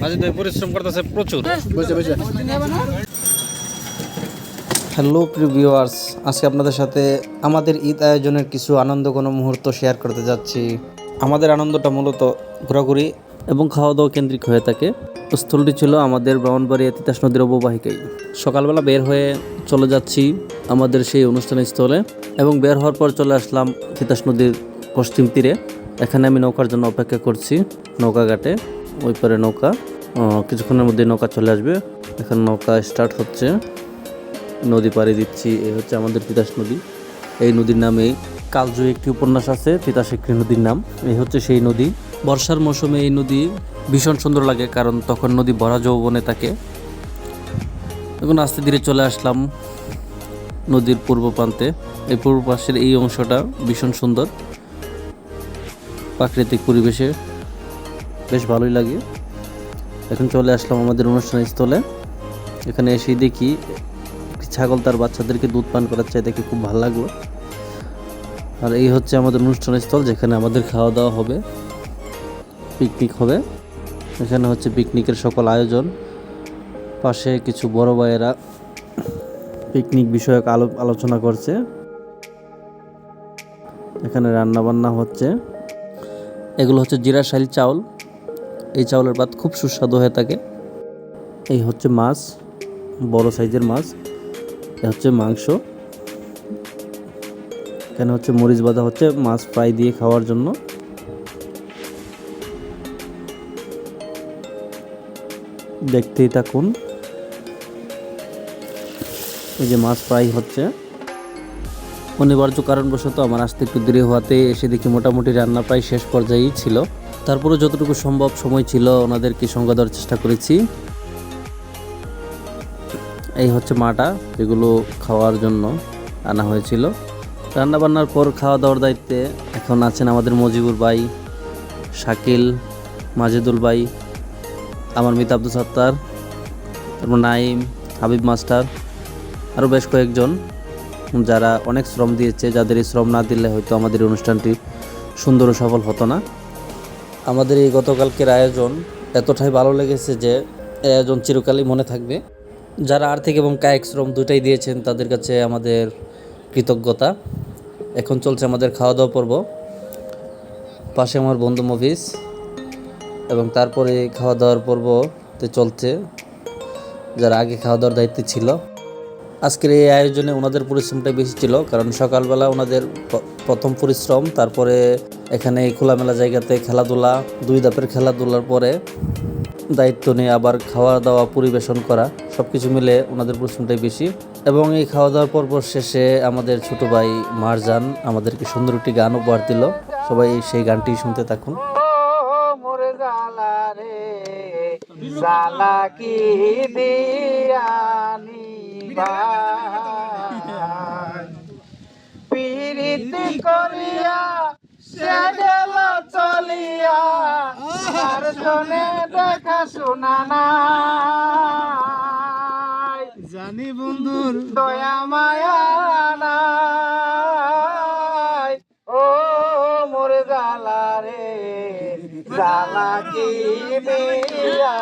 মাঝে ভাই পরিশ্রম করতেছে প্রচুর। হ্যালো প্রিয় ভিউয়ার্স আজকে আপনাদের সাথে আমাদের ঈদ আয়োজনের কিছু আনন্দ কোনো মুহূর্ত শেয়ার করতে যাচ্ছি। আমাদের আনন্দটা মূলত ঘোরাঘুরি এবং খাওয়া দাওয়া কেন্দ্রিক হয়ে থাকে। স্থলটি ছিল আমাদের ব্রাহ্মণবাড়িয়া তিতাস নদীর অববাহিকায়। সকালবেলা বের হয়ে চলে যাচ্ছি আমাদের সেই অনুষ্ঠান স্থলে এবং বের হওয়ার পর চলে আসলাম তিতাস নদীর পশ্চিম তীরে। এখানে আমি নৌকার জন্য অপেক্ষা করছি, নৌকা ঘাটে, ওই পারে নৌকা। কিছুক্ষণের মধ্যে নৌকা চলে আসবে। এখন নৌকা স্টার্ট হচ্ছে। নদী পাড়ি দিচ্ছি, এই হচ্ছে আমাদের তিতাস নদী। এই নদীর নামে কালজয়ী একটি উপন্যাস আছে, তিতাস একটি নদীর নাম। এই হচ্ছে সেই নদী। বর্ষার মৌসুমে এই নদী ভীষণ সুন্দর লাগে, কারণ তখন নদী ভরা যৌবনে থাকে। এখন আস্তে ধীরে চলে আসলাম নদীর পূর্ব প্রান্তে। এই পূর্ব পাশের এই অংশটা ভীষণ সুন্দর। প্রাকৃতিক পরিবেশে বেশ ভালোই লাগে। এখন চলে আসলাম আমাদের অনুষ্ঠান স্থলে। এখানে এসে দেখি ছাগল তার বাচ্চাদেরকে দুধ পান করার চাই দেখে খুব ভালো লাগল। আর এই হচ্ছে আমাদের অনুষ্ঠান স্থল, যেখানে আমাদের খাওয়া দাওয়া হবে পিকনিক হবে। এখানে হচ্ছে পিকনিকের সকল আয়োজন। পাশে কিছু বড় ভাইয়েরা পিকনিক বিষয়ক আলো আলোচনা করছে। এখানে রান্না বান্না হচ্ছে। এগুলো হচ্ছে জিরা শাইল চাউল। এই চাউলের ভাত খুব সুস্বাদু হয়ে থাকে। এই হচ্ছে মাছ, বড় সাইজের মাছ। এ হচ্ছে মাংস। এখানে হচ্ছে মরিচ বাঁধা হচ্ছে মাছ ফ্রাই দিয়ে খাওয়ার জন্য। দেখতেই থাকুন। এই যে মাছ ফ্রাই হচ্ছে। অনিবার্য কারণবশত আমার আসতে একটু দেরি হওয়াতে এসে দেখি মোটামুটি রান্না প্রায় শেষ পর্যায়েই ছিল। তারপরে যতটুকু সম্ভব সময় ছিল ওনাদেরকে সঙ্গ দেওয়ার চেষ্টা করেছি। এই হচ্ছে মাটা, যেগুলো খাওয়ার জন্য আনা হয়েছিল। রান্না বান্নার পর খাওয়া দাওয়ার দায়িত্বে এখন আছেন আমাদের মজিবুর ভাই, শাকিল, মাজেদুল ভাই, আমার মিত আব্দুল সত্তার, তারপর নাইম হাবিব মাস্টার, আরও বেশ কয়েকজন। যারা অনেক শ্রম দিয়েছে, যাদের এই শ্রম না দিলে হয়তো আমাদের অনুষ্ঠানটি সুন্দর ও সফল হতো না। আমাদের এই গতকালকের আয়োজন এতটাই ভালো লেগেছে যে আয়োজন চিরকালই মনে থাকবে। যারা আর্থিক এবং কায়িক শ্রম দুটাই দিয়েছেন, তাদের কাছে আমাদের কৃতজ্ঞতা। এখন চলছে আমাদের খাওয়া দাওয়া পর্ব। পাশে আমার বন্ধু মফিস এবং তারপরে খাওয়া দাওয়ার পর্বতে চলছে, যারা আগে খাওয়া দাওয়ার দায়িত্বে ছিল। আজকের এই আয়োজনে ওনাদের পরিশ্রমটা বেশি ছিল, কারণ সকালবেলা ওনাদের প্রথম পরিশ্রম, তারপরে এখানে খোলামেলা জায়গাতে খেলাধুলা, দুই ধাপের খেলাধুলার পরে দায়িত্ব নিয়ে আবার খাওয়া দাওয়া পরিবেশন করা সব কিছু মিলে ওনাদের পরিশ্রমটাই বেশি। এবং এই খাওয়া দাওয়ার পর্ব শেষে আমাদের ছোট ভাই মারজান আমাদেরকে সুন্দর একটি গান উপহার দিল। সবাই সেই গানটি শুনতে থাকুন। জালা কি দিয়ানি পিরিতি করিয়া সে গেল চলিয়া। তার জনে দেখা শোনা নাই। জানি বন্ধুর দয়া মায়া নাই। ও মোর জালা রে জালা কি দিয়া